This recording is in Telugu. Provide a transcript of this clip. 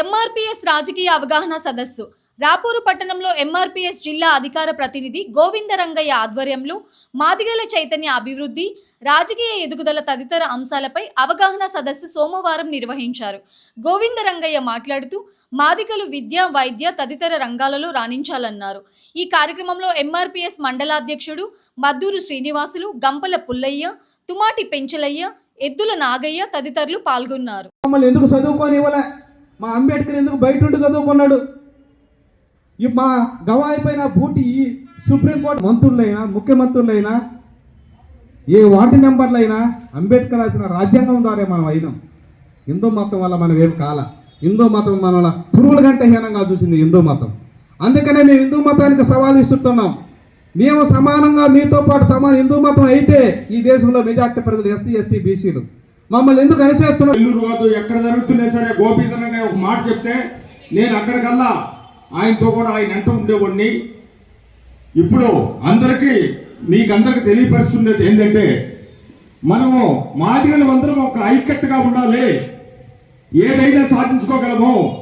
ఎంఆర్పీఎస్ రాజకీయ అవగాహన సదస్సు. రాపూరు పట్టణంలో ఎంఆర్పీఎస్ జిల్లా అధికార ప్రతినిధి గోవిందరంగయ్య ఆధ్వర్యంలో మాదిగల చైతన్య అభివృద్ధి రాజకీయ ఎదుగుదల తదితర అంశాలపై అవగాహన సదస్సు సోమవారం నిర్వహించారు. గోవిందరంగయ్య మాట్లాడుతూ మాదిగలు విద్య వైద్య తదితర రంగాలలో రాణించాలన్నారు. ఈ కార్యక్రమంలో ఎంఆర్పీఎస్ మండలాధ్యక్షుడు మద్దూరు శ్రీనివాసులు గంపల పుల్లయ్య తుమాటి పెంచలయ్య ఎద్దుల నాగయ్య తదితరులు పాల్గొన్నారు. ఎందుకు ఇవ్వలే మా అంబేద్కర్ ఎందుకు బయట ఉండి చదువుకున్నాడు? ఈ మా గవాయిపైన బూటి ఈ సుప్రీంకోర్టు మంత్రులైనా ముఖ్యమంత్రులైనా ఏ వార్డు నెంబర్లైనా అంబేద్కర్ రాసిన రాజ్యాంగం ద్వారా మనం అయినాం. హిందూ మతం వల్ల మనం ఏం కాల. హిందూ మతం మన పురుగుల కంటే హీనంగా చూసింది హిందూ మతం. అందుకనే మేము హిందూ మతానికి సవాల్ ఇస్తున్నాం మేము సమానంగా మీతో పాటు సమాన హిందూ మతం అయితే ఈ దేశంలో మెజార్టీ ప్రజలు ఎస్సీ ఎస్టీ బీసీలు. మమ్మల్ని ఎందుకు అనిసేస్తున్నారు ఎల్లూరు కాదు ఎక్కడ జరుగుతున్నా సరే గోపీధనంగా ఒక మాట చెప్తే నేను అక్కడికల్లా ఆయనతో కూడా ఆయన అంటూ ఉండేవాడిని. ఇప్పుడు అందరికీ మీకు అందరికి తెలియపరుస్తున్నది ఏంటంటే మనము మాదిగలు అందరం ఒక ఐక్యతగా ఉండాలి. ఏదైనా సాధించుకోగలము.